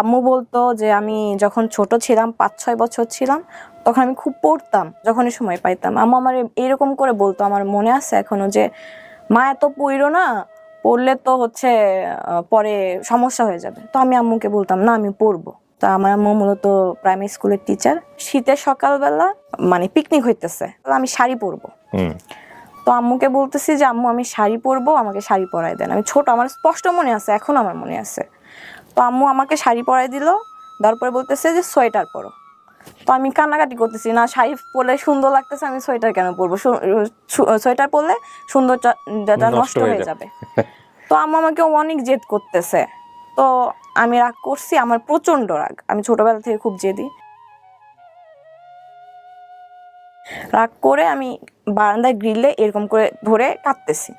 আম্মু বলতো যে আমি যখন ছোট ছিলাম পাঁচ ছয় বছর ছিলাম তখন আমি খুব পড়তাম যখনই সময় পাইতাম। আম্মু আমার এরকম করে বলতো আমার মনে আছে এখনও যে মা এত পইরো না পড়লে তো হচ্ছে পরে সমস্যা হয়ে যাবে। তো আমি আম্মুকে বলতাম না আমি পড়ব। তা আমার আম্মু মূলত প্রাইমারি স্কুলের টিচার শীতের সকালবেলা মানে পিকনিক হইতেছে আমি শাড়ি পরবো। তো আম্মুকে বলতেছি যে আম্মু আমি শাড়ি পরবো আমাকে শাড়ি পরাই দেন। আমি ছোট আমার স্পষ্ট মনে আছে এখন আমার মনে আছে। তো আম্মু আমাকে শাড়ি পরাই দিল তারপরে বলতেছে যে সোয়েটার পরো। তো আমি কান্নাকাটি করতেছি না শাড়ি পরলে সুন্দর লাগতেছে আমি সোয়েটার কেন পরবো? সোয়েটার পরলে সৌন্দর্যটা নষ্ট হয়ে যাবে। তো আম্মু আমাকে অনেক জেদ করতেছে। তো আমি রাগ করছি আমার প্রচণ্ড রাগ। আমি ছোটবেলা থেকে খুব জেদি। রাগ করে আমি বারান্দায় গ্রিলে এরকম করে ধরে কাঁদতেছি।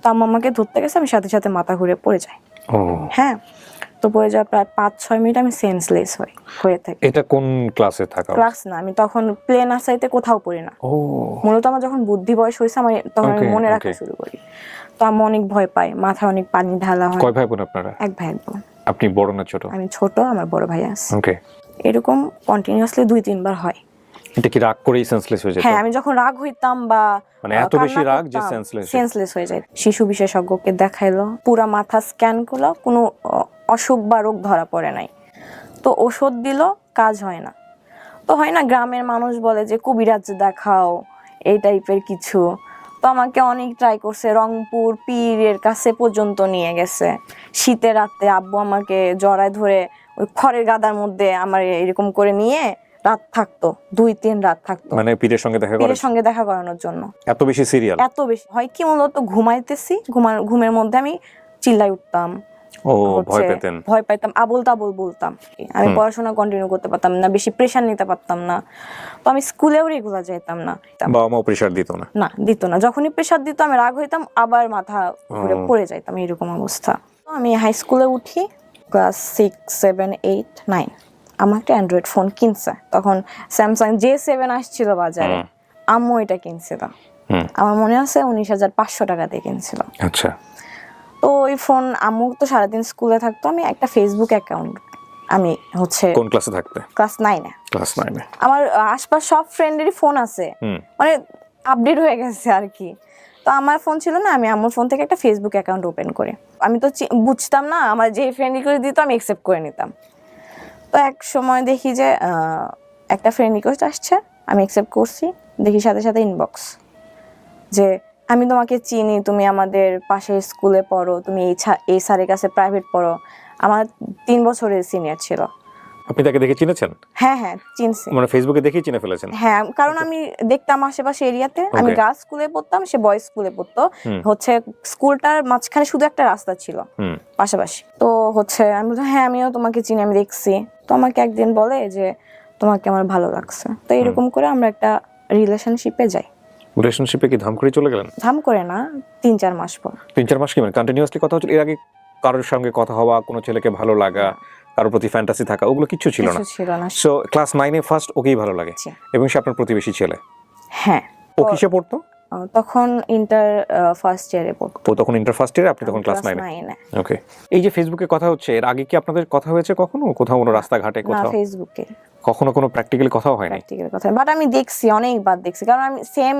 তো আম্মু আমাকে ধরতে গেছে আমি সাথে সাথে মাথা ঘুরে পড়ে যাই। হ্যাঁ। পড়ে যাওয়ার প্রায় পাঁচ ছয় মিনিট আমি সেন্সলেস হই হয়ে থাকি। এটা কোন ক্লাসে থাকা ক্লাস না আমি তখন প্লে নার্সারিতে কোথাও পড়ি না। ও। মূলত আমার যখন বুদ্ধি বয়স হয়েছে আমার তখন আমি মনে রাখা শুরু করি। তো আমি অনেক ভয় পাই মাথায় অনেক পানি ঢালা হয়। কয় ভাই বোন আপনারা? এক ভাই এক বোন আপনি বড় না ছোট? আমি ছোট আমার বড় ভাই আছে। ওকে এরকম কন্টিনিউয়াসলি দুই তিনবার হয়। এটা কি রাগ করেই সেন্সলেস হয়ে যেত? হ্যাঁ আমি যখন রাগ হইতাম বা মানে এত বেশি রাগ যে senseless? সেন্সলেস হয়ে যায়। শিশু বিশেষজ্ঞকে দেখাইলো পুরা মাথা স্ক্যান করল কোনো অসুখ বা রোগ ধরা পড়ে নাই। তো ওষুধ দিল কাজ হয় না। তো হয় না গ্রামের মানুষ বলে যে কবিরাজ দেখাও এই টাইপের কিছু। তো আমাকে অনেক ট্রাই করছে রংপুর পীরের কাছে পর্যন্ত নিয়ে গেছে। শীতের রাতে আব্বু আমাকে জড়ায় ধরে ওই খড়ের গাদার মধ্যে আমার এরকম করে নিয়ে রাত থাকতো দুই তিন রাত থাকতো। মানে পীরের সঙ্গে দেখা পীরের সঙ্গে দেখা করানোর জন্য। এত বেশি সিরিয়াল এত বেশি। হয় কি মূলত ঘুমাইতেছি ঘুমার ঘুমের মধ্যে আমি চিল্লাই উঠতাম। ও ভয় পেতেন। ভয় পাইতাম আবল তাবল বলতাম আমি পড়াশোনা কন্টিনিউ করতে পারতাম না বেশি প্রেশার নিতে পারতাম না। তো আমি স্কুলেও রেগুলার যেতাম না। বাবা মাও প্রেশার দিত না? না দিত না। যখনই প্রেশার দিত আমি রাগ হইতাম আবার মাথা ঘুরে পড়ে যাইতাম এরকম অবস্থা। তো আমি হাই স্কুলে উঠি class six seven eight nine আমার একটা অ্যান্ড্রয়েড ফোন কিনছে। তখন স্যামসাং জে সেভেন আসছিল বাজারে। আম্মু এটা কিনছিল। আমার মনে আছে উনিশ হাজার পাঁচশো টাকা দিয়ে কিনছিল। আচ্ছা। তো ওই ফোন আম্মু তো সারাদিন স্কুলে থাকতো আমি একটা ফেসবুক অ্যাকাউন্ট আমি হচ্ছে কোন ক্লাসে থাকতে? ক্লাস নাইনে ক্লাস নাইনে আমার আশপাশ সব ফ্রেন্ডেরই ফোন আছে। মানে আপডেট হয়ে গেছে আর কি। তো আমার ফোন ছিল না আমি আমার ফোন থেকে একটা ফেসবুক অ্যাকাউন্ট ওপেন করে। আমি তো বুঝতাম না আমার যে ফ্রেন্ড রিকোয়েস্ট দিত আমি অ্যাকসেপ্ট করে নিতাম। তো এক সময় দেখি যে একটা ফ্রেন্ড রিকোয়েস্ট আসছে আমি অ্যাকসেপ্ট করছি দেখি সাথে সাথে ইনবক্স যে আমি তোমাকে চিনি তুমি আমাদের পাশের স্কুলে পড়ো তুমি এই স্যারের কাছে প্রাইভেট পড়ো। আমার তিন বছরের সিনিয়র ছিল। আপনি তাকে দেখে চিনেছেন? হ্যাঁ হ্যাঁ চিনছি। মানে ফেসবুকে দেখেই চিনে ফেলেছেন? হ্যাঁ কারণ আমি দেখতাম আশেপাশে এরিয়াতে। আমি গার্লস স্কুলে পড়তাম সে বয়েজ স্কুলে পড়তো। হচ্ছে স্কুলটার মাঝখানে শুধু একটা রাস্তা ছিল। পাশাপাশি। তো হচ্ছে আমি বললাম হ্যাঁ আমিও তোমাকে চিনি আমি দেখছি। তো আমাকে একদিন বলে যে তোমাকে আমার ভালো লাগছে। তো এরকম করে আমরা একটা রিলেশনশিপে যাই। রিলেশনশিপে কি ধাম করে চলে গেলেন? ধাম করে না তিন চার মাস পর। তিন চার মাস কি? মানে কন্টিনিউয়াসলি কথা হচ্ছিল এর আগে কারোর সঙ্গে কথা হওয়া কোনো ছেলেকে ভালো লাগা কারোর প্রতি ফ্যান্টাসি থাকা ওগুলো কিচ্ছু ছিল না। কিছু ছিল না। সো ক্লাস নাইনে ফার্স্ট ওকেই ভালো লাগে এবং সে আপনার প্রতিবেশী ছেলে। হ্যাঁ। ও কিসে পড়তো? তখন ইন্টার ফার্স্ট ইয়ারে পড়তো। ও তখন ইন্টার ফার্স্ট ইয়ারে আপনি তখন ক্লাস নাইনে ওকে এই যে ফেসবুকে কথা হচ্ছে এর আগে কি আপনাদের কথা হয়েছে কখনো? কোথাও কোনো রাস্তাঘাটে না কোথাও? ফেসবুকে কখনো কোনো প্র্যাকটিক্যালি কথাও হয় নাই। প্র্যাকটিক্যাল কথা বাট আমি দেখছি অনেকবার দেখছি। কারণ আমি সেম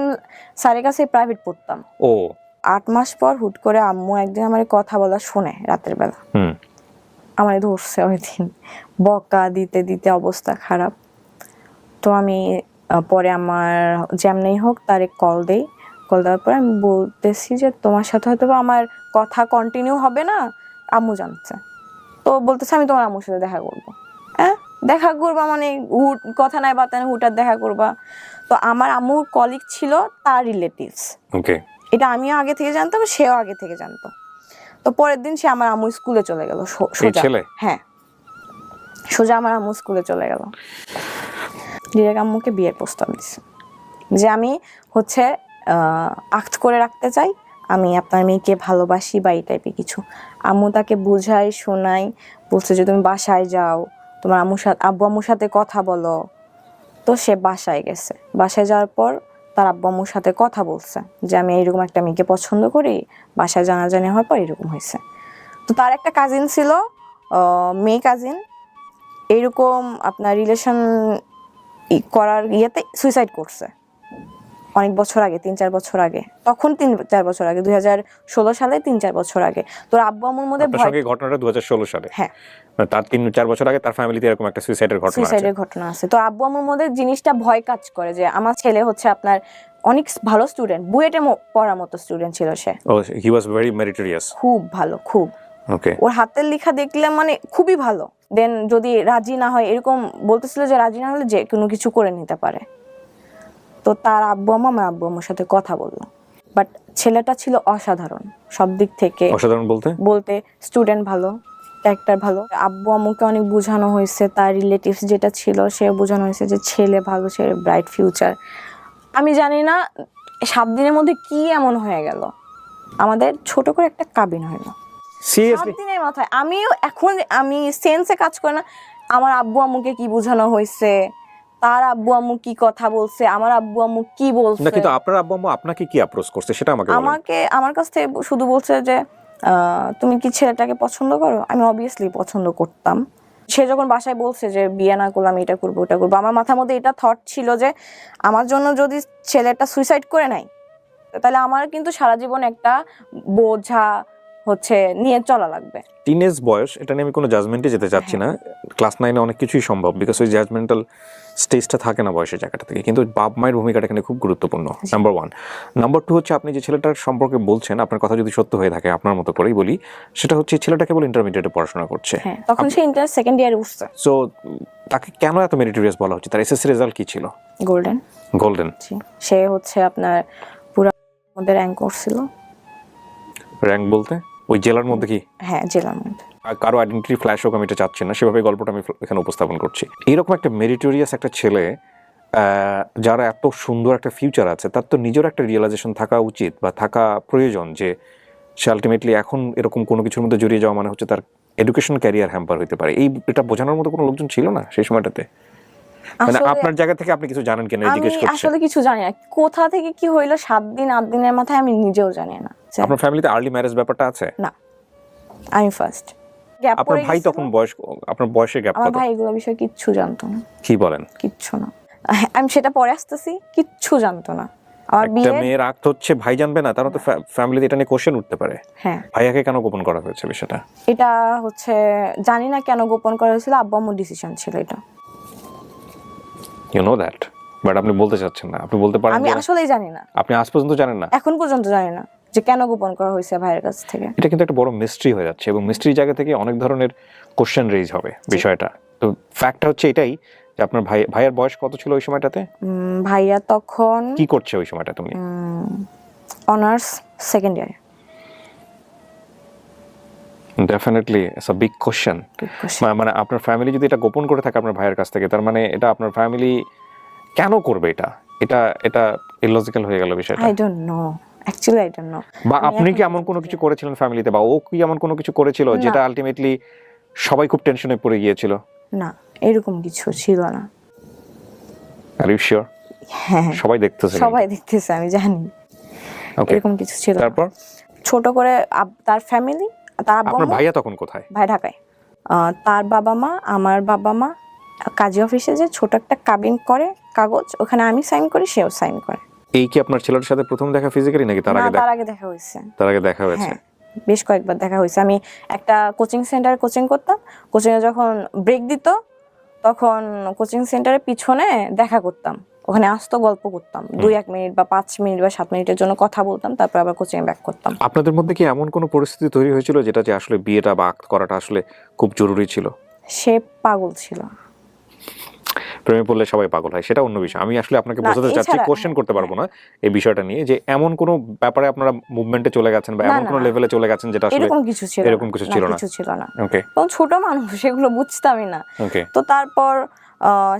স্যারের কাছে প্রাইভেট পড়তাম। ও। আট মাস পর হুট করে আম্মু একদিন আমার কথা বলা শুনে রাতের বেলা। হুম। আমার ধরছে ওই দিন। বকা দিতে দিতে অবস্থা খারাপ। তো আমি পরে আমার যেমনি হোক তারে কল দেই। কল দেওয়ার পরে আমি বলতেছি যে তোমার সাথে হয়তো আমার কথা কন্টিনিউ হবে না? আম্মু জানছে। তো বলতেছে আমি তোমার আম্মুর সাথে দেখা করব। হ্যাঁ? দেখা করবা মানে হুট কথা নাই বাতা নাই হুটার দেখা করবা। তো আমার আম্মুর কলিগ ছিল তার রিলেটিভস ওকে। এটা আমিও আগে থেকে জানতাম সেও আগে থেকে জানতো। তো পরের দিন সে আমার আম্মু স্কুলে চলে গেল সোজা। ছেলে? হ্যাঁ। সোজা আমার আম্মু স্কুলে চলে গেল। ডিরেক্ট আম্মুকে বিয়ের প্রস্তাব দিছে। যে আমি হচ্ছে আক্ট করে রাখতে চাই আমি আপনার মেয়েকে ভালোবাসি বা এই টাইপের কিছু। আম্মু তাকে বুঝাই শোনাই বলছে যে তুমি বাসায় যাও তোমার আম্মুর সাথে, আব্বু আম্মুর সাথে কথা বলো। তো সে বাসায় গেছে। বাসায় যাওয়ার পর তার আব্বু আম্মুর সাথে কথা বলছে যে, আমি এইরকম একটা মেয়েকে পছন্দ করি, বাসায় জানাজানি হওয়ার পর এরকম হয়েছে। তো তার একটা কাজিন ছিল মেয়ে কাজিন এইরকম আপনার রিলেশন করার ইয়েতে সুইসাইড করছে। অনেক বছর আগে তিন চার বছর আগে। তখন তিন চার বছর আগে দুই হাজার ষোলো সালে তিন চার বছর আগে। তোর আব্বু আম্মুর মধ্যে ভয় ঘটনাটা দু সালে। হ্যাঁ। মানে তার তিন চার বছর আগে তার ফ্যামিলিতে এরকম একটা সুইসাইডের ঘটনা সুইসাইডের ঘটনা আছে। তো আব্বু আম্মুর মধ্যে জিনিসটা ভয় কাজ করে যে আমার ছেলে হচ্ছে আপনার অনেক ভালো স্টুডেন্ট বুয়েটে পড়ার মতো স্টুডেন্ট ছিল সে। ও হি ওয়াজ ভেরি মেরিটোরিয়াস খুব ভালো খুব। ওকে ওর হাতের লেখা দেখলে মানে খুবই ভালো। দেন যদি রাজি না হয় এরকম বলতেছিল যে রাজি না হলে যে কোনো কিছু করে নিতে পারে। তো তার আব্বু আম্মা আমার আব্বু আম্মুর সাথে কথা বলল। বাট ছেলেটা ছিল অসাধারণ সব দিক থেকে। অসাধারণ বলতে? বলতে স্টুডেন্ট ভালো ক্যারেক্টার ভালো। আব্বু আম্মুকে অনেক বোঝানো হয়েছে তার রিলেটিভস যেটা ছিল সে বোঝানো হয়েছে যে ছেলে ভালো সে ব্রাইট ফিউচার আমি জানি না সাত দিনের মধ্যে কি এমন হয়ে গেল। আমাদের ছোট করে একটা কাবিন হলো। সাত সিরিয়াসলি দিনের মাথায়। আমিও এখন আমি সেন্সে কাজ করি না আমার আব্বু আম্মুকে কি বোঝানো হয়েছে। তার আব্বু আম্মু কি কথা বলছে? আমার আব্বু আম্মু কি বলছে? না কিন্তু আপনার আব্বু আম্মু আপনাকে কি অ্যাপ্রোচ করছে? সেটা আমাকে আমাকে আমার কাছ থেকে শুধু বলছে যে তুমি কি ছেলেটাকে পছন্দ করো? আমি অবভিয়াসলি পছন্দ করতাম। সে যখন বাসায় বলছে যে বিয়ে না করলাম এটা করব ওটা করব আমার মাথার মধ্যে এটা থট ছিল যে আমার জন্য যদি ছেলেটা সুইসাইড করে নেয় তাহলে আমার কিন্তু সারা জীবন একটা বোঝা হচ্ছে নিয়ে চলা লাগবে। টিনেজ বয়স এটা নিয়ে আমি কোনো জাজমেন্টে যেতে চাচ্ছি না। ক্লাস নাইনে অনেক কিছুই সম্ভব বিকজ ওই জাজমেন্টাল স্টেজটা থাকে না বয়সের জায়গাটা থেকে। কিন্তু বাপ মায়ের ভূমিকাটা এখানে খুব গুরুত্বপূর্ণ নাম্বার ওয়ান নাম্বার টু হচ্ছে আপনি যে ছেলেটার সম্পর্কে বলছেন আপনার কথা যদি সত্য হয়ে থাকে আপনার মতো করেই বলি সেটা হচ্ছে ছেলেটা কেবল ইন্টারমিডিয়েটে পড়াশোনা করছে। হ্যাঁ তখন সে ইন্টার সেকেন্ড ইয়ারে উঠছে। সো তাকে কেন এত মেরিটোরিয়াস বলা হচ্ছে? তার এসএসসি রেজাল্ট কি ছিল? গোল্ডেন গোল্ডেন সে হচ্ছে আপনার পুরো আমাদের র্যাঙ্ক করছিল র্যাঙ্ক বলতে? ওই জেলার মধ্যে কি? হ্যাঁ জেলার মধ্যে। আর কারও আইডেন্টিটি ফ্ল্যাশ হোক আমি এটা চাচ্ছি না। সেভাবে গল্পটা আমি এখানে উপস্থাপন করছি। এইরকম একটা মেরিটোরিয়াস একটা ছেলে যারা এত সুন্দর একটা ফিউচার আছে তার তো নিজের একটা রিয়েলাইজেশন থাকা উচিত বা থাকা প্রয়োজন যে সে আলটিমেটলি এখন এরকম কোনো কিছুর মধ্যে জড়িয়ে যাওয়া মানে হচ্ছে তার এডুকেশন ক্যারিয়ার হ্যাম্পার হতে পারে। এই এটা বোঝানোর মতো কোনো লোকজন ছিল না সেই সময়টাতে? মানে আপনার জায়গা থেকে আপনি কিছু জানেন কেন? আমি জিজ্ঞেস করছেন আসলে কিছু জানি না। কোথা থেকে কি হইল সাত দিন আট দিনের মাথায় আমি নিজেও জানি না। আপনার ফ্যামিলিতে আর্লি ম্যারেজ ব্যাপারটা আছে? না। আমি ফার্স্ট গ্যাপ আপনার ভাই তখন বয়স আপনার বয়সের গ্যাপ আমার ভাই এগুলো বিষয়ে কিচ্ছু জানতো না। কি বলেন? কিচ্ছু না। আমি সেটা পরে আসতেছি কিচ্ছু জানতো না। আমার একটা বিয়ে মেয়ের আক্ত হচ্ছে ভাই জানবে না তারও তো ফ্যামিলিতে এটা নিয়ে কোশ্চেন উঠতে পারে। হ্যাঁ। ভাইয়াকে কেন গোপন করা হয়েছে বিষয়টা? এটা হচ্ছে জানি না কেন গোপন করা হয়েছিল আব্বু আম্মুর ডিসিশন ছিল এটা। ইউ নো দ্যাট বাট আপনি বলতে চাচ্ছেন না। আপনি বলতে পারেন আমি আসলেই জানি না। আপনি আজ পর্যন্ত জানেন না। এখন পর্যন্ত জানি না যে কেন গোপন করা হয়েছে ভাইয়ের কাছ থেকে। এটা কিন্তু একটা বড় মিস্ট্রি হয়ে যাচ্ছে এবং মিস্ট্রি জায়গা থেকে অনেক ধরনের কোশ্চেন রেজ হবে বিষয়টা। তো ফ্যাক্টটা হচ্ছে এটাই যে আপনার ভাই ভাইয়ের বয়স কত ছিল ওই সময়টাতে? ভাইয়া তখন কি করছে ওই সময়টা তুমি? অনার্স সেকেন্ড ইয়ারে definitely it's a big question মানে আপনার ফ্যামিলি যদি এটা গোপন করে থাকে আপনার ভাইয়ের কাছ থেকে তার মানে এটা আপনার ফ্যামিলি কেন করবে এটা? এটা এটা ইলজিক্যাল হয়ে গেল বিষয়টা। I don't know actually I don't know বা আপনি কি এমন কোনো কিছু করেছিলেন ফ্যামিলিতে বা ও কি এমন কোনো কিছু করেছিল যেটা আলটিমেটলি সবাই খুব টেনশনে পড়ে গিয়েছিল? না এরকম কিছু ছিল না। আর ইউ শিওর হ্যাঁ। সবাই দেখতেছে সবাই দেখতেছে আমি জানি। ওকে এরকম কিছু ছিল তারপর? ছোট করে তার ফ্যামিলি তার আপনার ভাইয়া তখন কোথায়? ভাই ঢাকায়। তার বাবা মা আমার বাবা মা কাজী অফিসে যে ছোট একটা কাবিন করে কাগজ ওখানে আমি সাইন করি সেও সাইন করে। এই কি আপনার ছেলের সাথে প্রথম দেখা ফিজিক্যালি নাকি তার আগে দেখা? তার আগে দেখা হয়েছে। তার আগে দেখা হয়েছে। হ্যাঁ বেশ কয়েকবার দেখা হয়েছে। আমি একটা কোচিং সেন্টারে কোচিং করতাম। কোচিংয়ে যখন ব্রেক দিত তখন কোচিং সেন্টারের পিছনে দেখা করতাম। ওখানে আসতো গল্প করতাম। দুই এক মিনিট বা পাঁচ মিনিট বা সাত মিনিটের জন্য কথা বলতাম তারপর আবার কোচিংয়ে ব্যাক করতাম। আপনাদের মধ্যে কি এমন কোনো পরিস্থিতি তৈরি হয়েছিল যেটা যে আসলে বিয়েটা বা আক্ত করাটা আসলে খুব জরুরি ছিল? সে পাগল ছিল। প্রেমে পড়লে সবাই পাগল হয় সেটা অন্য বিষয়। আমি আসলে আপনাকে বোঝাতে চাচ্ছি কোশ্চেন করতে পারব না এই বিষয়টা নিয়ে যে এমন কোনো ব্যাপারে আপনারা মুভমেন্টে চলে গেছেন বা এমন কোনো। লেভেলে চলে গেছেন যেটা আসলে এরকম কিছু ছিল এরকম কিছু ছিল না। কিছু ছিল না। ওকে ছোট মানুষ সেগুলো বুঝতামই না। ওকে তো তারপর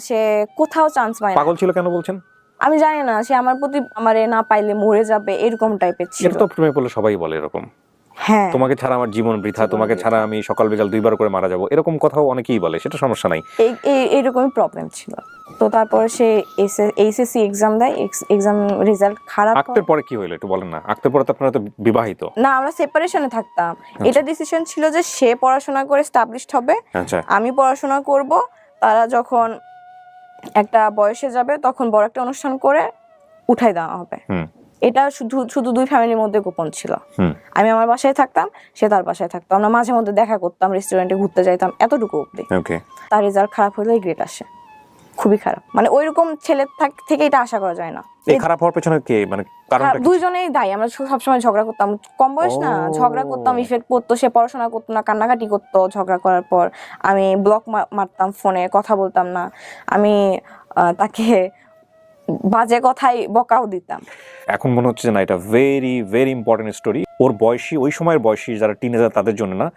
সে কোথাও চান্স পায় না। পাগল ছিল কেন বলছেন? আমি জানি না সে আমার প্রতি আমারে না পাইলে মরে যাবে এরকম টাইপের ছিল। এটা তো প্রেমে পড়লে সবাই বলে এরকম। হ্যাঁ। তোমাকে ছাড়া আমার জীবন বৃথা তোমাকে ছাড়া আমি সকাল বিকাল দুইবার করে মারা যাব এরকম কথাও অনেকেই বলে সেটা সমস্যা নাই। এই এই- এইরকমই প্রবলেম ছিল। তো তারপরে সে এইচএসসি এক্সাম দেয় এক্সাম রেজাল্ট খারাপ হয়। আক্তের পরে কি হলো একটু বলেন না? আক্তের পরে তো আপনারা তো বিবাহিত। না আমরা সেপারেশনে থাকতাম। এটা ডিসিশন ছিল যে সে পড়াশোনা করে স্টাবলিশড হবে আচ্ছা। আমি পড়াশোনা করব তারা যখন একটা বয়সে যাবে তখন বড় একটা অনুষ্ঠান করে উঠাই দেওয়া হবে। এটা শুধু শুধু দুই ফ্যামিলির মধ্যে গোপন ছিল। আমি আমার বাসায় থাকতাম সে তার বাসায় থাকতো। আমরা মাঝে মধ্যে দেখা করতাম রেস্টুরেন্টে ঘুরতে যাইতাম এতটুকু অব্দি তার রেজাল্ট খারাপ হলেই গ্রেট আসে। খুবই খারাপ। মানে ওইরকম ছেলের থাক- এটা আশা করা যায় না। এই খারাপ হওয়ার পেছনে কে? মানে কারণটা দুইজনেই দায়ী। আমরা সবসময় ঝগড়া করতাম। কম বয়স না ঝগড়া করতাম ইফেক্ট পড়তো সে পড়াশোনা করতো না কান্নাকাটি করতো ঝগড়া করার পর। আমি ব্লক মারতাম ফোনে কথা বলতাম না। আমি তাকে বাজে কথাই বকাও দিতাম। এখন মনে হচ্ছে না এটা ভেরি ভেরি ইম্পর্টেন্ট স্টোরি ওর বয়সী ওই সময়ের বয়সী যারা টিনেজার তাদের জন্য না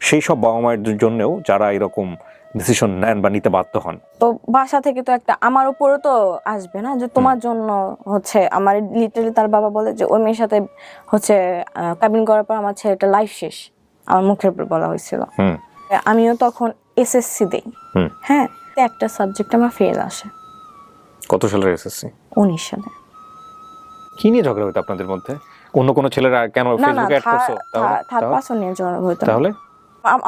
সেই সব বাবা মায়ের জন্যও যারা এরকম ডিসিশন নেন বা নিতে বাধ্য হন। তো বাসা থেকে তো একটা আমার উপরে তো আসবে না যে তোমার জন্য হচ্ছে আমার লিটারালি তার বাবা বলে যে ওই মেয়ের সাথে হচ্ছে কাবিন করার পর আমার ছেলেটা লাইফ শেষ। আমার মুখের উপর বলা হয়েছিল। আমিও তখন এসএসসি দেই। হুম। হ্যাঁ একটা সাবজেক্ট আমার ফেল আসে। কত সালের এসএসসি উনিশ সালে। কি নিয়ে ঝগড়া হতো আপনাদের মধ্যে? অন্য কোনো ছেলেরা কেন ফেসবুকে অ্যাড করছ? তাহলে? থার্ড পার্সন নিয়ে ঝগড়া হতো তাহলে?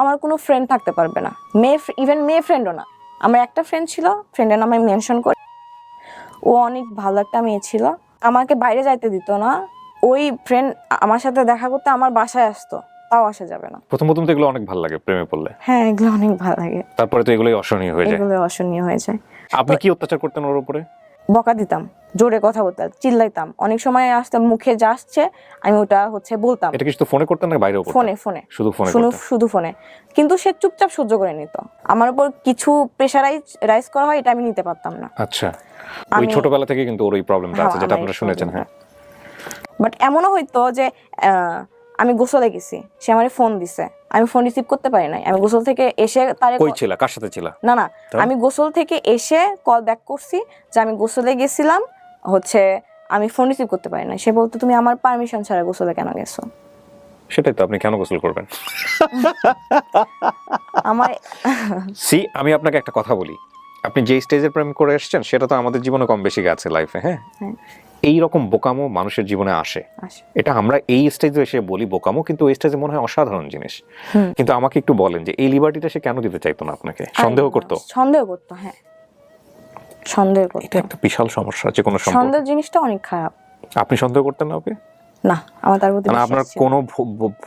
আমার কোনো ফ্রেন্ড থাকতে পারবে না। মেয়ে ইভেন মেয়ে ফ্রেন্ডও না। আমার একটা ফ্রেন্ড ছিল ফ্রেন্ডের নাম আমি মেনশন করি। ও অনেক ভালো একটা মেয়ে ছিল। আমাকে বাইরে যাইতে দিত না। ওই ফ্রেন্ড আমার সাথে দেখা করতে আমার বাসায় আসতো তাও আসা যাবে না। প্রথম প্রথম তো এগুলো অনেক ভালো লাগে প্রেমে পড়লে। হ্যাঁ এগুলো অনেক ভালো লাগে। তারপরে তো এগুলোই অসহনীয় হয়ে যায়। এগুলো অসহনীয় হয়ে যায়। আপনি কি অত্যাচার করতেন ওর উপরে? বকা দিতাম জোরে কথা বলতাম চিল্লাইতাম। অনেক সময় আসতে মুখে যা আসছে আমি ওটা হচ্ছে বলতাম। এটা কি শুধু ফোনে করতেন না বাইরেও ফোনে ফোনে। শুধু ফোনে শুধু শুধু ফোনে। কিন্তু সে চুপচাপ সহ্য করে নিত। আমার উপর কিছু প্রেশারাইজ রাইজ করা হয় এটা আমি নিতে পারতাম না। আচ্ছা। ওই আমি- ছোটবেলা থেকে কিন্তু ওর এই প্রবলেমটা আছে হ্যাঁ, যেটা আপনারা শুনেছেন হ্যাঁ। বাট এমনও হইতো যে আহ, আমি গোসলে গেছি সে আমার ফোন দিছে। আমি ফোন রিসিভ করতে পারি নাই। আমি গোসল থেকে এসে তার কই ছিল? কার সাথে ছিল? না না আমি গোসল থেকে এসে কল ব্যাক করছি যে আমি গোসলে গেছিলাম হচ্ছে আমি ফোন রিসিভ করতে পারি না সে বলতো তুমি আমার পারমিশন ছাড়া গোসলে কেন গেছো? সেটাই তো আপনি কেন গোসল করবেন? আমার সি আমি আপনাকে একটা কথা বলি। আপনি যে স্টেজের প্রেম করে এসেছেন সেটা তো আমাদের জীবনে কম বেশি গেছে লাইফে হ্যাঁ? হ্যাঁ। এই রকম বোকামো মানুষের জীবনে আসে। এটা আমরা এই স্টেজে এসে বলি বোকামো কিন্তু এই স্টেজে মনে হয় অসাধারণ জিনিস। কিন্তু আমাকে একটু বলেন যে এই লিবার্টিটা সে কেন দিতে চাইতো না আপনাকে? সন্দেহ করতো? সন্দেহ করতো হ্যাঁ। সন্দেহ করতো। এটা একটা বিশাল সমস্যা যে কোনো সন্দেহ জিনিসটা অনেক খারাপ। আপনি সন্দেহ করতেন না ওকে? না আমার তার প্রতি মানে আপনার কোনো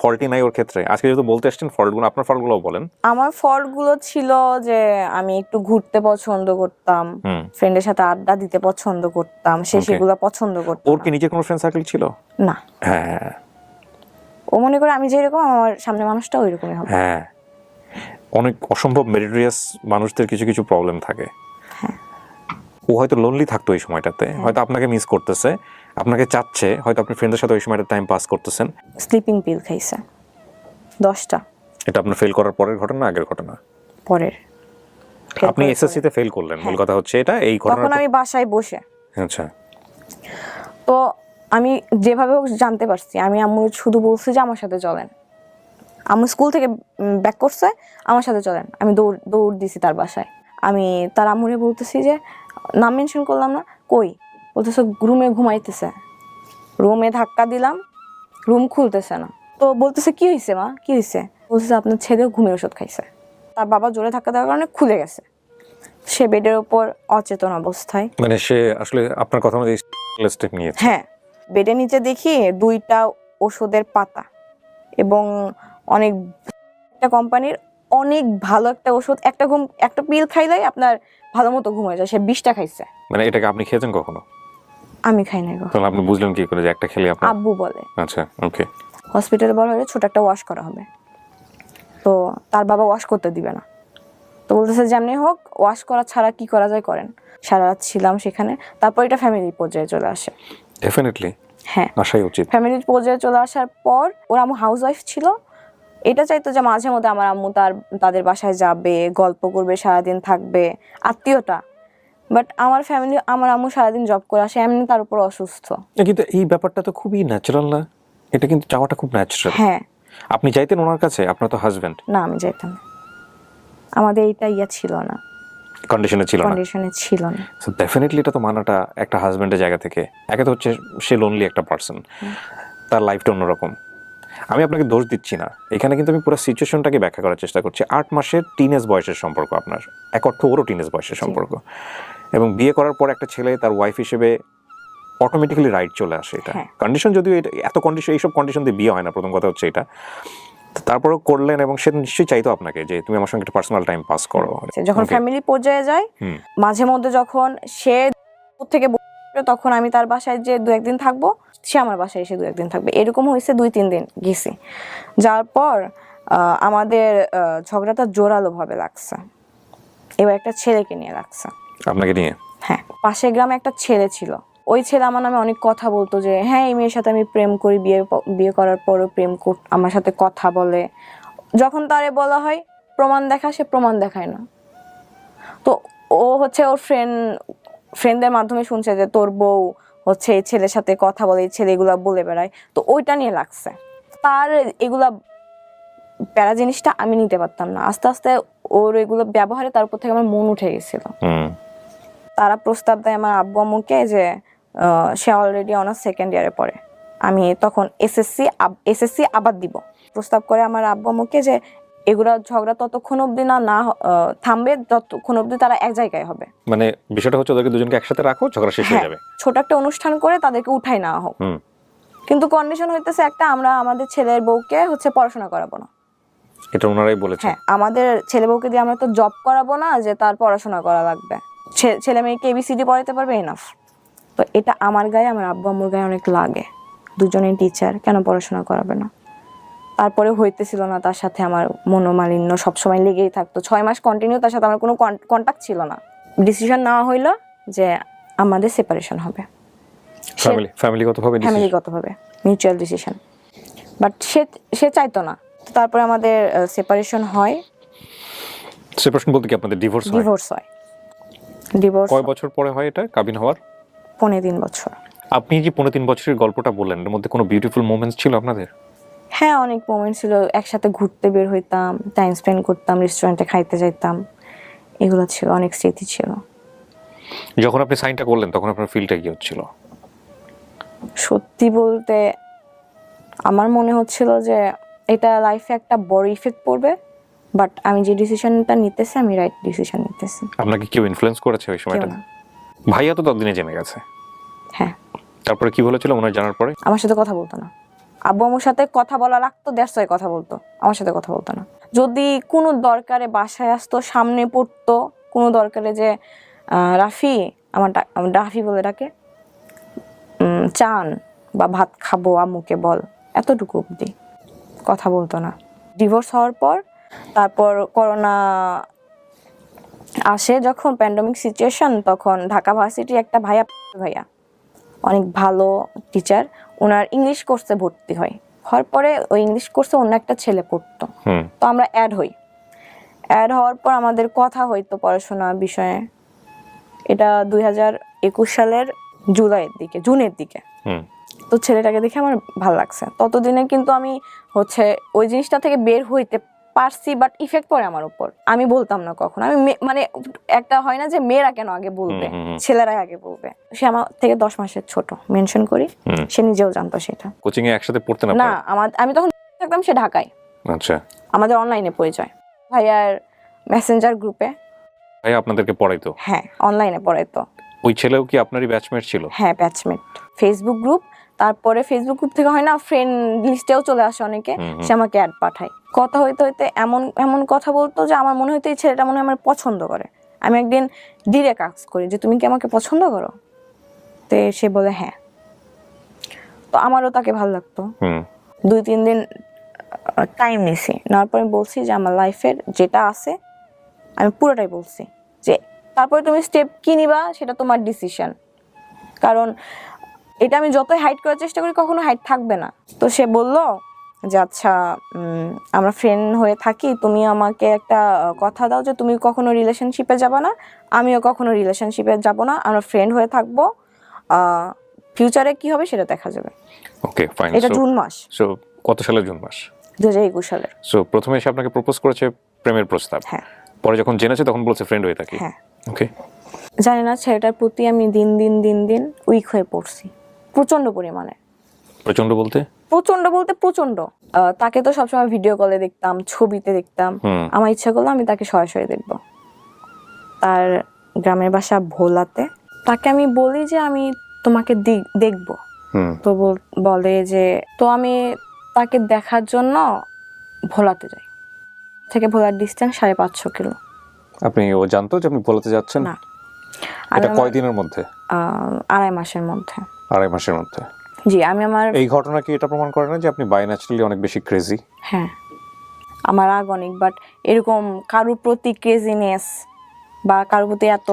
ফল্টই নাই ওর ক্ষেত্রে? আজকে যেহেতু বলতে এসছেন ফল্টগুলো আপনার ফল্টগুলো বলেন। আমার ফল্টগুলো ছিল যে আমি একটু ঘুরতে পছন্দ করতাম ফ্রেন্ডের সাথে আড্ডা দিতে পছন্দ করতাম সে সেগুলো পছন্দ করতো ওর কি নিজের কোনো ফ্রেন্ড সার্কেল ছিল? না। হ্যাঁ। ও মনে করে আমি যেরকম আমার সামনে মানুষটা ওইরকমই হবে। হ্যাঁ। অনেক অসম্ভব মেরিটোরিয়াস মানুষদের কিছু কিছু প্রবলেম থাকে। হ্যাঁ। ও হয়তো লোনলি থাকতো ওই সময়টাতে হয়তো আপনাকে মিস করতেছে। আপনাকে চাচ্ছে হয়তো আপনি ফ্রেন্ডের সাথে ওই সময়টা টাইম পাস করতেছেন। স্লিপিং পিল খাইছে। দশটা। এটা আপনার ফেল করার পরের ঘটনা আগের ঘটনা? পরের। আপনি এসএসসি তে ফেল করলেন মূল হ্যাঁ। কথা হচ্ছে এটা এই পরে। তখন আমি বাসায় বসে। আচ্ছা। তো আমি যেভাবে হোক জানতে পারছি আমি আম্মু শুধু বলছি যে আমার সাথে চলেন। আম্মু স্কুল থেকে ব্যাক করছে আমার সাথে চলেন। আমি দৌড় দৌড় দিছি তার বাসায়। আমি তার আম্মুরে বলতেছি যে নাম মেনশন করলাম না কই? বলতেছে রুমে ঘুমাইতেছে। রুমে ধাক্কা দিলাম রুম খুলতেছে না। তো বলতেছে কি হয়েছে মা? কি হয়েছে বলতেছে আপনার ছেলেও ঘুমের ওষুধ খাইছে। তার বাবা জোরে ধাক্কা দেওয়ার কারণে খুলে গেছে। সে বেডের ওপর অচেতন অবস্থায় মানে সে আসলে আপনার কথা স্টেপ নিয়েছে। হ্যাঁ বেডের নিচে দেখি দুইটা ওষুধের পাতা এবং অনেক একটা কোম্পানির অনেক ভালো একটা ওষুধ। একটা ঘুম একটা পিল খাইলেই আপনার ভালো মতো ঘুম হয়ে যায়। সে বিষটা খাইছে। মানে এটাকে আপনি খেয়েছেন কখনো? আমি খাই নাই গো। তাহলে আপনি বুঝলেন কি করে যে একটা খেলে আপনার আব্বু বলে। আচ্ছা ওকে হসপিটালে বলা হলে ছোট একটা ওয়াশ করা হবে। তো তার বাবা ওয়াশ করতে দিবে না। তো বলতেছে যেমনি হোক ওয়াশ করা ছাড়া কি করা যায় করেন? সারা রাত ছিলাম সেখানে। তারপর এটা ফ্যামিলি পর্যায়ে চলে আসে। ডেফিনেটলি হ্যাঁ। আসাই উচিত। ফ্যামিলির পর্যায়ে চলে আসার পর ওর আম্মু হাউস ওয়াইফ ছিল। এটা চাইতো যে মাঝে মধ্যে আমার আম্মু তার তাদের বাসায় যাবে গল্প করবে সারাদিন থাকবে। আত্মীয়তা বাট আমার ফ্যামিলি আমার আম্মু সারাদিন জব করে আসে এমনি তার উপর অসুস্থ। কিন্তু এই ব্যাপারটা তো খুবই ন্যাচারাল না। এটা কিন্তু চাওয়াটা খুব ন্যাচারাল হ্যাঁ। আপনি চাইতেন ওনার কাছে? আপনার তো হাজবেন্ড না আমি যেতাম না। আমাদের এইটা ইয়া ছিল না। কন্ডিশনে ছিল না। কন্ডিশনে ছিল না। সো ডেফিনেটলি এটা তো মানাটা একটা হাজবেন্ডের জায়গা থেকে। একে তো হচ্ছে সে লোনলি একটা পার্সন তার লাইফটা অন্যরকম। আমি আপনাকে দোষ দিচ্ছি না। এখানে কিন্তু আমি পুরো সিচুয়েশনটাকে ব্যাখ্যা করার চেষ্টা করছি। আট মাসের টিনেজ বয়সের সম্পর্ক আপনার। এক অর্থ ওরও টিনেজ বয়সের সম্পর্ক। এবং বিয়ে করার পর একটা ছেলে তার ওয়াইফ হিসেবে অটোমেটিক্যালি রাইট চলে আসে এটা। হ্যাঁ। কন্ডিশন যদিও এটা এত কন্ডিশন এইসব কন্ডিশন দিয়ে বিয়ে হয় না প্রথম কথা হচ্ছে এটা। তারপরেও করলেন এবং সে নিশ্চয়ই চাইতো আপনাকে যে তুমি আমার সঙ্গে একটা পার্সোনাল টাইম পাস করো। যখন ফ্যামিলি পর্যায়ে যায় মাঝে মধ্যে যখন সে থেকে তখন আমি তার বাসায় যে দু একদিন থাকব সে আমার বাসায় এসে দু একদিন থাকবে। এরকম হয়েছে দুই তিন দিন গেছি। যার পর আহ, আমাদের ঝগড়াটা জোরালো ভাবে লাগছে। এবার একটা ছেলেকে নিয়ে লাগছে। আপনাকে নিয়ে? হ্যাঁ পাশের গ্রামে একটা ছেলে ছিল। ওই ছেলে আমার নামে অনেক কথা বলতো যে হ্যাঁ এই মেয়ের সাথে আমি প্রেম করি, বিয়ে বিয়ে করার পরও প্রেম কর, আমার সাথে কথা বলে। যখন তারে বলা হয়, প্রমাণ দেখা সে প্রমাণ দেখায় না। তো ও হচ্ছে ওর ফ্রেন্ড ফ্রেন্ডদের মাধ্যমে শুনছে যে, তোর বউ হচ্ছে এই ছেলের সাথে কথা বলে, এই ছেলে এগুলা বলে বেড়ায়। তো ওইটা নিয়ে লাগছে। তার এগুলা প্যারা জিনিসটা আমি নিতে পারতাম না। আস্তে আস্তে ওর এগুলো ব্যবহারে তার উপর থেকে আমার মন উঠে গেছিল। তারা প্রস্তাব দেয় আমার আব্বু আম্মুকে যে সে অলরেডি অনার্স সেকেন্ড ইয়ারে পড়ে। আমি তখন এসএসসি এসএসসি আবার দিব। প্রস্তাব করে আমার আব্বু আম্মুকে যে এগুলা ঝগড়া ততক্ষণ অবধি না না থামবে ততক্ষণ অবধি তারা এক জায়গায় হবে। মানে বিষয়টা হচ্ছে ওদেরকে দুজনকে একসাথে রাখো ঝগড়া শেষ হয়ে হ্যাঁ, যাবে। ছোট একটা অনুষ্ঠান করে তাদেরকে উঠাই নেওয়া হোক। কিন্তু কন্ডিশন হইতেছে একটা আমরা আমাদের ছেলের বউকে হচ্ছে পড়াশোনা করাবো না। এটা ওনারাই বলেছে হ্যাঁ আমাদের ছেলে বউকে দিয়ে আমরা তো জব করাবো না যে তার পড়াশোনা করা লাগবে। ছেলে মেয়েকে এবিসিডি পড়াতে পারবে? এনাফ তো এটা আমার গায়ে আমার আব্বু আম্মুর গায়ে অনেক লাগে। দুজনেই টিচার কেন পড়াশোনা করাবে না? তারপরে হইতেছিল না তার সাথে আমার মনোমালিন্য সবসময় লেগেই থাকতো। ছয় মাস কন্টিনিউ তার সাথে আমার কোনো কন্ট্যাক্ট ছিল না। ডিসিশন নেওয়া হইল যে আমাদের সেপারেশন হবে। ফ্যামিলিগতভাবে। ফ্যামিলিগতভাবে মিউচুয়াল ডিসিশন বাট সে সে চাইতো না। তো তারপরে আমাদের সেপারেশন হয়। সেপারেশন বলতে কি আপনাদের ডিভোর্স হয়? ডিভোর্স হয়। ডিভোর্স কয় বছর পরে হয় এটা? কাবিন হওয়ার? পনেরো তিন বছর। আপনি যে পনেরো তিন বছরের গল্পটা বললেন এর মধ্যে কোনো বিউটিফুল মোমেন্টস ছিল আপনাদের? হ্যাঁ অনেক মোমেন্ট ছিল। একসাথে ঘুরতে বের হইতাম টাইম স্পেন্ড করতাম রেস্টুরেন্টে খাইতে যাইতাম। এগুলো ছিল অনেক স্মৃতি ছিল। যখন আপনি সাইনটা করলেন তখন আপনার ফিলটা কি হচ্ছিল? সত্যি বলতে আমার মনে হচ্ছিল যে এটা লাইফে একটা বড় ইফেক্ট পড়বে বাট আমি যে ডিসিশনটা নিতেছি আমি রাইট ডিসিশন নিতেছি। আপনাকে কেউ ইনফ্লুয়েন্স করেছে ওই সময়টা? ভাইয়া তো ততদিনে জেনে গেছে। হ্যাঁ। তারপরে কি বলেছিল ওনার জানার পরে? আমার সাথে কথা বলতো না। আব্বু আমার সাথে কথা বলা লাগতো ওয়াই কথা বলতো। আমার সাথে কথা বলতো না। যদি কোনো দরকারে বাসায় আসতো সামনে পড়তো কোনো দরকারে যে রাফি আমার রাফি বলে ডাকে চান বা ভাত খাব আম্মুকে বল এতটুকু অবধি। কথা বলতো না। ডিভোর্স হওয়ার পর তারপর করোনা আসে যখন প্যান্ডমিক সিচুয়েশন তখন ঢাকা ভার্সিটি একটা ভাইয়া ভাইয়া অনেক ভালো টিচার ওনার ইংলিশ কোর্সে ভর্তি হয়। হওয়ার পরে ওই ইংলিশ কোর্সে অন্য একটা ছেলে পড়তো। তো আমরা অ্যাড হই। অ্যাড হওয়ার পর আমাদের কথা হইতো পড়াশোনা বিষয়ে। এটা দুই হাজার একুশ সালের জুলাইয়ের দিকে জুনের দিকে। হুম। তো ছেলেটাকে দেখে আমার ভালো লাগছে। ততদিনে কিন্তু আমি হচ্ছে ওই জিনিসটা থেকে বের হইতে পারছি বাট ইফেক্ট পড়ে আমার উপর। আমি বলতাম না কখন। আমি মানে একটা হয় না যে মেয়েরা কেন আগে বলবে। ছেলেরাই আগে বলবে। সে আমার থেকে দশ মাসের ছোট। মেনশন করি সে নিজেও জানতো সেটা। কোচিং এ একসাথে পড়তে না না আমার আমি তখন থাকতাম সে ঢাকায়। আচ্ছা। আমাদের অনলাইনে পরিচয়। ভাইয়ার মেসেঞ্জার গ্রুপে ভাইয়া আপনাদেরকে পড়াইতো? হ্যাঁ অনলাইনে পড়াইতো। ওই ছেলেও কি আপনারই ব্যাচমেট ছিল? হ্যাঁ ব্যাচমেট ফেসবুক গ্রুপ তারপরে ফেসবুক গ্রুপ থেকে হয় না ফ্রেন্ড লিস্টেও চলে আসে অনেকে। সে আমাকে অ্যাড পাঠায়। কথা হইতে হইতে এমন এমন কথা বলতো যে আমার মনে হইতো এই ছেলেটা মনে হয় আমার পছন্দ করে। আমি একদিন ডিরেক্ট আক্স করি যে তুমি কি আমাকে পছন্দ করো? তো সে বলে হ্যাঁ। তো আমারও তাকে ভালো লাগতো। দুই তিন দিন টাইম নিছি। নেওয়ার পরে বলছি যে আমার লাইফের যেটা আছে আমি পুরোটাই বলছি যে তারপরে তুমি স্টেপ কি নিবা সেটা তোমার ডিসিশন কারণ এটা আমি যতই হাইট করার চেষ্টা করি কখনো হাইট থাকবে না। তো সে বলল যে আচ্ছা আমরা ফ্রেন্ড হয়ে থাকি তুমি আমাকে একটা কথা দাও যে তুমি কখনো রিলেশনশিপে যাবে না আমিও কখনো রিলেশনশিপে যাব না আমরা ফ্রেন্ড হয়ে থাকব। ফিউচারে কি হবে সেটা দেখা যাবে। ওকে ফাইন এটা জুন মাস। সো কত সালে জুন মাস? দু হাজার একুশ সালের সো প্রথমে এসে আপনাকে প্রপোজ করেছে প্রেমের প্রস্তাব। হ্যাঁ। পরে যখন জেনেছে তখন বলছে ফ্রেন্ড হয়ে থাকি। হ্যাঁ। ওকে জানি না ছেলেটার প্রতি আমি দিন দিন দিন দিন উইক হয়ে পড়ছি। প্রচণ্ড পরিমাণে। প্রচণ্ড বলতে? প্রচণ্ড বলতে প্রচণ্ড তাকে তো সবসময় ভিডিও কলে দেখতাম ছবিতে দেখতাম। আমার ইচ্ছা করল আমি তাকে সরাসরি দেখব। তার গ্রামের বাসা ভোলাতে। তাকে আমি বলি যে আমি তোমাকে দেখব। তো বলে যে তো আমি তাকে দেখার জন্য ভোলাতে যাই। থেকে ভোলার ডিস্টেন্স সাড়ে পাঁচশো কিলো। আপনি ও জানতো যে আপনি বলতে যাচ্ছেন? না। এটা কয়দিনের মধ্যে? আড়াই মাসের মধ্যে। আড়াই মাসের মধ্যে। জি আমি আমার এই ঘটনা কি এটা প্রমাণ করে না যে আপনি বাই ন্যাচারালি অনেক বেশি ক্রেজি হ্যাঁ। আমার রাগ অনেক বাট এরকম কারোর প্রতি ক্রেজিনেস বা কারোর প্রতি এত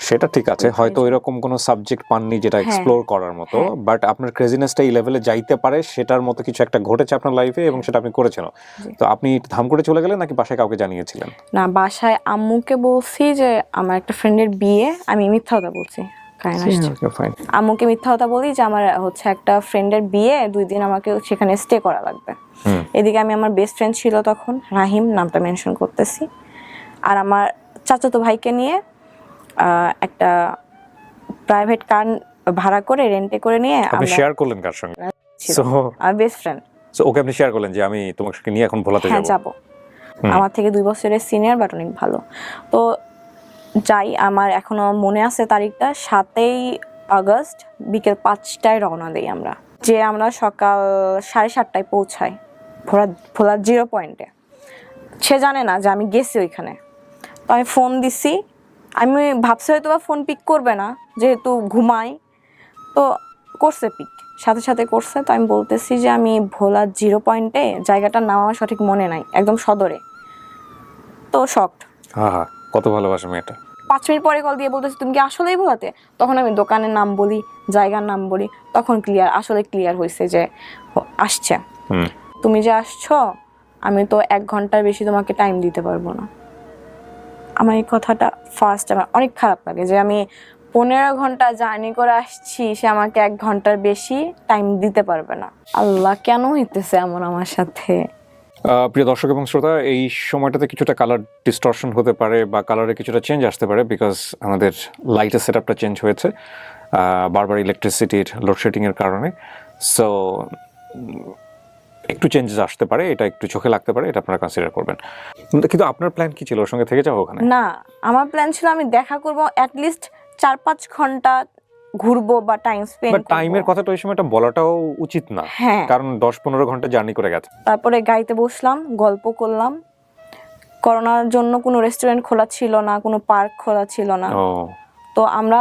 সেটা ঠিক আছে হয়তো এরকম কোনো সাবজেক্ট পাননি যেটা হ্যাঁ। এক্সপ্লোর করার মতো হ্যাঁ। বাট আপনার ক্রেজিনেসটা এই লেভেলে যাইতে পারে সেটার মতো কিছু একটা ঘটেছে আপনার লাইফে এবং সেটা আপনি করেছেন তো আপনি ধাম করে চলে গেলেন নাকি বাসায় কাউকে জানিয়েছিলেন? না বাসায় আম্মুকে বলছি যে আমার একটা ফ্রেন্ডের বিয়ে আমি মিথ্যা কথা বলছি। আম্মুকে মিথ্যা কথা বলি যে আমার হচ্ছে একটা ফ্রেন্ডের বিয়ে দুই দিন আমাকে সেখানে স্টে করা লাগবে। এদিকে আমি আমার বেস্ট ফ্রেন্ড ছিল তখন রাহিম নামটা মেনশন করতেছি। আর আমার চাচাতো ভাইকে নিয়ে একটা প্রাইভেট কার ভাড়া করে রেন্টে করে নিয়ে আপনি শেয়ার করলেন কার সঙ্গে। সো আমার বেস্ট ফ্রেন্ড সো ওকে আপনি শেয়ার করলেন যে আমি তোমাকে নিয়ে এখন ভোলাতে হ্যাঁ যাব। যাব। আমার থেকে দুই বছরের সিনিয়র বাট অনেক ভালো। তো যাই, আমার এখনও মনে আছে তারিখটা, সাতই আগস্ট, বিকেল পাঁচটায় রওনা দিই আমরা। যে আমরা সকাল সাড়ে সাতটায় পৌঁছাই, ভোলা ভোলার জিরো পয়েন্টে। সে জানে না যে আমি গেছি ওইখানে। তো আমি ফোন দিছি। আমি ভাবছি হয়তো বা ফোন পিক করবে না, যেহেতু ঘুমাই। তো করছে পিক সাথে সাথে করছে। তো আমি বলতেছি যে আমি ভোলার জিরো পয়েন্টে, জায়গাটার নাম আমার সঠিক মনে নাই, একদম সদরে। তো শকড হ্যাঁ হ্যাঁ কত ভালোবাসে মেয়েটা। পাঁচ মিনিট পরে কল দিয়ে বলতেছি তুমি কি আসলেই ভোলাতে? তখন আমি দোকানের নাম বলি জায়গার নাম বলি তখন ক্লিয়ার আসলে ক্লিয়ার হয়েছে যে আসছে। তুমি যে আসছো আমি তো এক ঘণ্টার বেশি তোমাকে টাইম দিতে পারব না। আমার এই কথাটা ফার্স্ট আমার অনেক খারাপ লাগে যে আমি পনেরো ঘণ্টা জার্নি করে আসছি সে আমাকে এক ঘণ্টার বেশি টাইম দিতে পারবে না। আল্লাহ কেন হইতেছে এমন আমার সাথে? প্রিয় দর্শক এবং শ্রোতা, এই সময়টাতে কিছুটা কালার ডিস্টরশন হতে পারে বা কালারে কিছুটা চেঞ্জ আসতে পারে বিকজ আমাদের লাইটের সেট আপটা চেঞ্জ হয়েছে বারবার ইলেকট্রিসিটির লোডশেডিংয়ের কারণে। সো একটু চেঞ্জেস আসতে পারে, এটা একটু চোখে লাগতে পারে, এটা আপনারা কনসিডার করবেন। কিন্তু আপনার প্ল্যান কি ছিল? ওর সঙ্গে থেকে যাব ওখানে? না, আমার প্ল্যান ছিল আমি দেখা করব অ্যাটলিস্ট চার পাঁচ ঘণ্টা ঘুরবো বা টাইম স্পেন্ড বাট টাইমের কথাটা ওই সময়টা বলাটাও উচিত না। হ্যাঁ। কারণ দশ পনেরো ঘণ্টা জার্নি করে গেছে। তারপরে গাড়িতে বসলাম গল্প করলাম। করোনার জন্য কোনো রেস্টুরেন্ট খোলা ছিল না কোনো পার্ক খোলা ছিল না। তো আমরা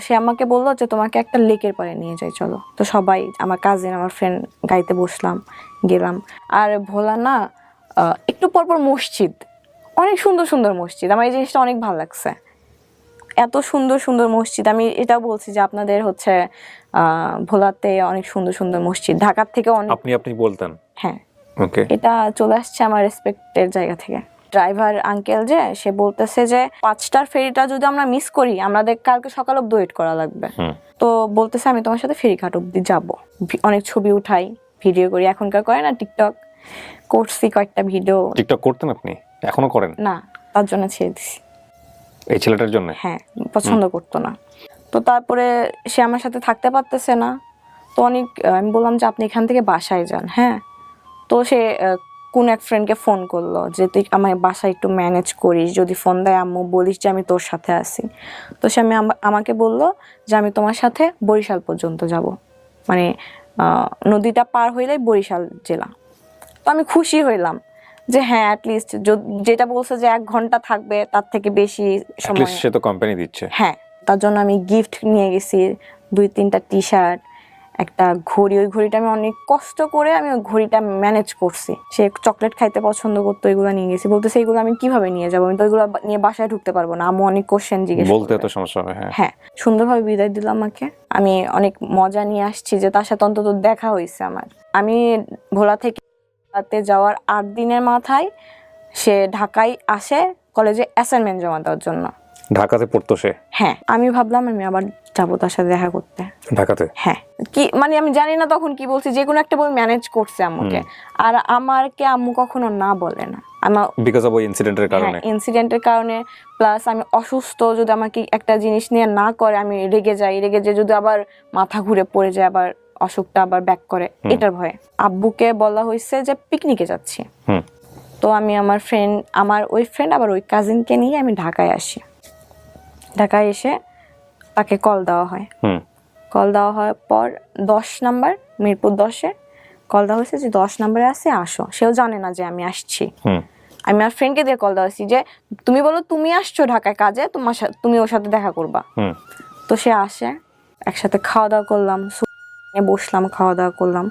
সে আমাকে বলল যে তোমাকে একটা লেকের পাড়ে নিয়ে যাই চলো। তো সবাই আমার কাজিন আমার ফ্রেন্ড গাড়িতে বসলাম গেলাম। আর ভোলা না একটু পরপর মসজিদ। অনেক সুন্দর সুন্দর মসজিদ। আমার এই জিনিসটা অনেক ভালো লাগছে। এত সুন্দর সুন্দর মসজিদ। আমি এটাও বলছি যে আপনাদের হচ্ছে আহ, ভোলাতে অনেক সুন্দর সুন্দর মসজিদ। ঢাকার থেকে অনেক আপনি আপনি বলতেন। হ্যাঁ। ওকে এটা চলে আসছে আমার রেসপেক্টের জায়গা থেকে। ড্রাইভার আঙ্কেল যে সে বলতেছে যে পাঁচটার ফেরিটা যদি আমরা মিস করি আমাদের কালকে সকাল অব্দি ওয়েট করা লাগবে। তো বলতেছে আমি তোমার সাথে ফেরিঘাট অব্দি যাব। অনেক ছবি উঠাই ভিডিও করি। এখনকার করে না টিকটক করছি কয়েকটা ভিডিও টিকটক করতেন আপনি? এখনও করেন? না তার জন্য ছেড়ে দিছি। এই ছেলেটার জন্য? হ্যাঁ পছন্দ করতো না। তো তারপরে সে আমার সাথে থাকতে পারতেছে না। তো অনেক আমি বললাম যে আপনি এখান থেকে বাসায় যান। হ্যাঁ? তো সে কোন এক ফ্রেন্ডকে ফোন করল যে তুই আমার বাসায় একটু ম্যানেজ করিস। যদি ফোন দেয় আম্মু বলিস যে আমি তোর সাথে আছি। তো সে আমি আমাকে বলল যে আমি তোমার সাথে বরিশাল পর্যন্ত যাব। মানে নদীটা পার হইলেই বরিশাল জেলা। তো আমি খুশি হইলাম। যে হ্যাঁ অ্যাটলিস্ট যেটা বলছে যে এক ঘণ্টা থাকবে তার থেকে বেশি সময় সে তো কোম্পানি দিচ্ছে। হ্যাঁ তার জন্য আমি গিফট নিয়ে গেছি দুই তিনটা টি শার্ট একটা ঘড়ি। ওই ঘড়িটা আমি অনেক কষ্ট করে আমি ওই ঘড়িটা ম্যানেজ করছি। সে চকলেট খাইতে পছন্দ করতো এগুলো নিয়ে গেছি। বলতেছে এগুলো আমি কীভাবে নিয়ে যাব? আমি তো এগুলো নিয়ে বাসায় ঢুকতে পারব না। আমি অনেক কোশ্চেন জিজ্ঞেস বলতে তো সমস্যা হবে হ্যাঁ। হ্যাঁ সুন্দরভাবে বিদায় দিল আমাকে। আমি অনেক মজা নিয়ে আসছি যে তার সাথে অন্তত দেখা হয়েছে আমার। আমি ভোলা থেকে রাতে যাওয়ার আট দিনের মাথায় সে ঢাকায় আসে কলেজে অ্যাসাইনমেন্ট জমা দেওয়ার জন্য। ঢাকাতে পড়তো সে? হ্যাঁ আমি ভাবলাম আমি আবার যাব তার সাথে দেখা করতে। ঢাকাতে? হ্যাঁ কি মানে আমি জানি না তখন কি বলছি যে কোনো একটা বই ম্যানেজ করছে আম্মুকে আর আমারকে আম্মু কখনো না বলে না। আমার বিকজ অফ ওই ইনসিডেন্টের কারণে? ইনসিডেন্টের কারণে প্লাস আমি অসুস্থ যদি আমাকে একটা জিনিস নিয়ে না করে আমি রেগে যাই। রেগে যে যদি আবার মাথা ঘুরে পড়ে যায় আবার অসুখটা আবার ব্যাক করে এটার ভয়ে। আব্বুকে বলা হয়েছে যে পিকনিকে যাচ্ছি। তো আমি আমার ফ্রেন্ড আমার ওই ফ্রেন্ড আবার ওই কাজিনকে নিয়ে আমি ঢাকায় আসি। ঢাকায় এসে তাকে কল দেওয়া হয়। কল দেওয়া হওয়ার পর দশ নাম্বার মিরপুর দশে কল দেওয়া হয়েছে যে দশ নাম্বারে আছে আসো। সেও জানে না যে আমি আসছি। আমি আমার ফ্রেন্ডকে দিয়ে কল দেওয়া হয়েছি যে তুমি বলো তুমি আসছো ঢাকায় কাজে তোমার তুমি ওর সাথে দেখা করবা। তো সে আসে একসাথে খাওয়া দাওয়া করলাম। বসলাম খাওয়া দাওয়া করলাম।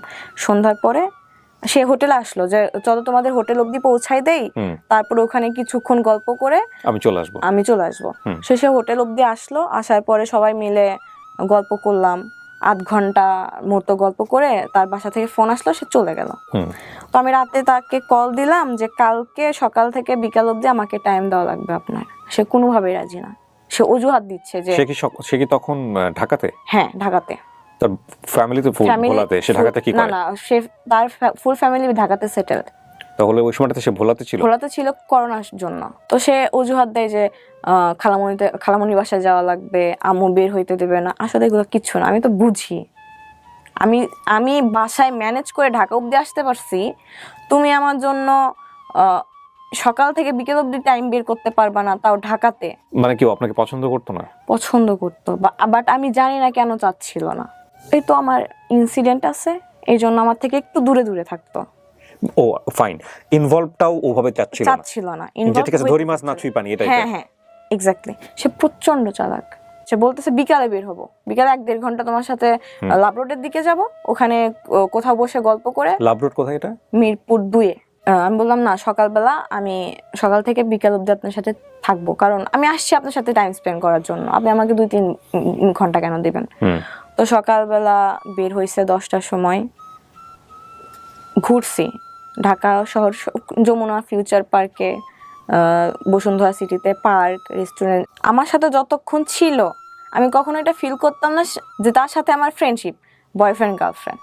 সন্ধ্যার পরে সে হোটেলে আসলো যে চলো তোমাদের হোটেল অবধি পৌঁছাই দেই তারপর ওখানে কিছুক্ষণ গল্প করে আমি চলে আসব। আমি চলে আসব। সে সে হোটেল অব্দি আসলো আসার পরে সবাই মিলে গল্প করলাম আধ ঘণ্টা মতো গল্প করে তার বাসা থেকে ফোন আসলো সে চলে গেল। তো আমি রাতে তাকে কল দিলাম যে কালকে সকাল থেকে বিকাল অবধি আমাকে টাইম দেওয়া লাগবে আপনার। সে কোনোভাবেই রাজি না। সে অজুহাত দিচ্ছে যে সে কি সে কি তখন ঢাকাতে? হ্যাঁ ঢাকাতে। তার ফ্যামিলি তো ভোলাতে সে ঢাকাতে কি করে? না সে তার ফুল ফ্যামিলি ঢাকাতে সেটেল তাহলে ওই সময়টাতে সে ভোলাতে ছিল? ভোলাতে ছিল করোনার জন্য। তো সে অজুহাত দেয় যে খালামণিতে খালামণি বাসায় যাওয়া লাগবে আম্মু বের হইতে দেবে না। আসলে এগুলো কিচ্ছু না আমি তো বুঝি। আমি আমি বাসায় ম্যানেজ করে ঢাকা অবধি আসতে পারছি। তুমি আমার জন্য সকাল থেকে বিকেল অবধি টাইম বের করতে পারবা না তাও ঢাকাতে। মানে কেউ আপনাকে পছন্দ করতো না? পছন্দ করতো বাট আমি জানি না কেন চাচ্ছিল না। এই তো আমার ইনসিডেন্ট আছে এই জন্য আমার থেকে একটু দূরে দূরে থাকতো। ও ফাইন ইনভলভটাও ওভাবে চাচ্ছিল না? চাচ্ছিল না। involve ঠিক আছে ধরি মাছ না ছুঁই পানি এটাই হ্যাঁ হ্যাঁ এক্স্যাক্টলি সে প্রচণ্ড চালাক। সে বলতেছে বিকালে বের হব। বিকালে এক দেড় ঘণ্টা তোমার সাথে লাভ রোডের দিকে যাব। ওখানে কোথাও বসে গল্প করে লাভ রোড কোথায় এটা? মিরপুর দুয়ে আমি বললাম না সকালবেলা আমি সকাল থেকে বিকাল অবধি আপনার সাথে থাকব। কারণ আমি আসছি আপনার সাথে টাইম স্পেন্ড করার জন্য। আপনি আমাকে দুই তিন ঘণ্টা কেন দিবেন? তো সকালবেলা বের হয়েছে দশটার সময়। ঘুরছি। ঢাকা শহর যমুনা ফিউচার পার্কে বসুন্ধরা সিটিতে পার্ক, রেস্টুরেন্ট। আমার সাথে যতক্ষণ ছিল, আমি কখনো এটা ফিল করতাম না যে তার সাথে আমার ফ্রেন্ডশিপ বয়ফ্রেন্ড গার্লফ্রেন্ড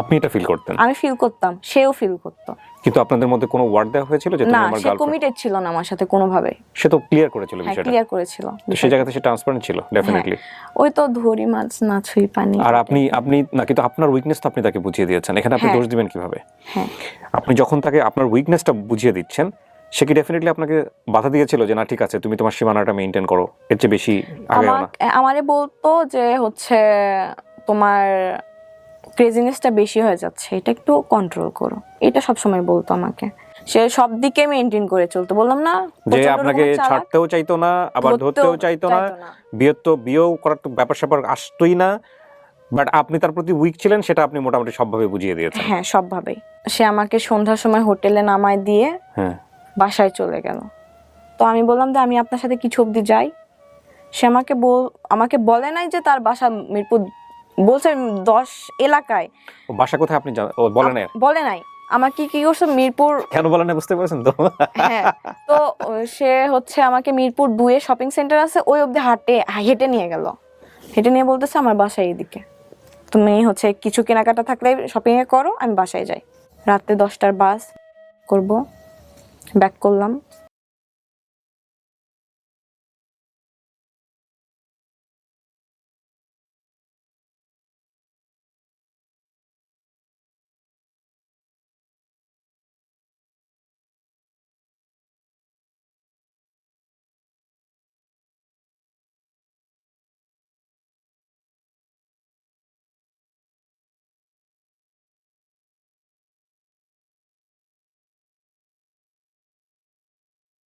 আপনি এটা ফিল করতেন? আমি ফিল করতাম সেও ফিল করতো। কিন্তু আপনাদের মধ্যে কোনো ওয়ার্ড দেওয়া হয়েছিল যে না সে কমিটেড ছিল না আমার সাথে কোনোভাবে। সে তো ক্লিয়ার করেছিল হ্যাঁ বিষয়টা। ক্লিয়ার করেছিল তো সেই জায়গাতে সে ট্রান্সপারেন্ট ছিল ডেফিনেটলি ওই তো ধরি মাছ না ছুঁই পানি। আর আপনি আপনি না কিন্তু আপনার উইকনেস তো আপনি তাকে বুঝিয়ে দিয়েছেন। এখানে আপনি হ্যাঁ। দোষ দিবেন কীভাবে? হ্যাঁ। আপনি যখন তাকে আপনার উইকনেসটা বুঝিয়ে দিচ্ছেন সে কি ডেফিনেটলি আপনাকে বাধা দিয়েছিল যে না ঠিক আছে তুমি তোমার সীমানাটা মেনটেন করো এর চেয়ে বেশি আগে না? আমারে বলতো যে হচ্ছে তোমার ক্রেজিনেসটা বেশি হয়ে যাচ্ছে এটা একটু কন্ট্রোল করো। এটা সবসময় বলতো আমাকে। সে সব দিকে মেনটেন করে চলতো। বললাম না যে আপনাকে ছাড়তেও চাইতো না আবার ধরতেও চাইতো না বিয়ে তো বিয়েও করার তো ব্যাপার স্যাপার আসতোই না বাট আপনি তার প্রতি উইক ছিলেন সেটা আপনি মোটামুটি সবভাবে বুঝিয়ে দিয়েছেন। হ্যাঁ সবভাবেই। সে আমাকে সন্ধ্যার সময় হোটেলে নামায় দিয়ে হ্যাঁ। বাসায় চলে গেল। তো আমি বললাম যে আমি আপনার সাথে কিছু অবধি যাই। সে আমাকে বল আমাকে বলে নাই যে তার বাসা মিরপুর বলছে দশ এলাকায়। বাসা কোথায় আপনি জান- ও বলেন না বলে নাই। আমাকে কি করছে? মিরপুর কেন বলেন না বুঝতে পারছেন তো? হ্যাঁ। তো সে হচ্ছে আমাকে মিরপুর দুয়ে শপিং সেন্টার আছে ওই অবধি হাঁটে হেঁটে নিয়ে গেল। হেঁটে নিয়ে বলতেছে আমার বাসায় এদিকে। তুমি হচ্ছে কিছু কেনাকাটা থাকলে শপিং এ করো আমি বাসায় যাই। রাতে দশটার বাস করব। ব্যাক করলাম।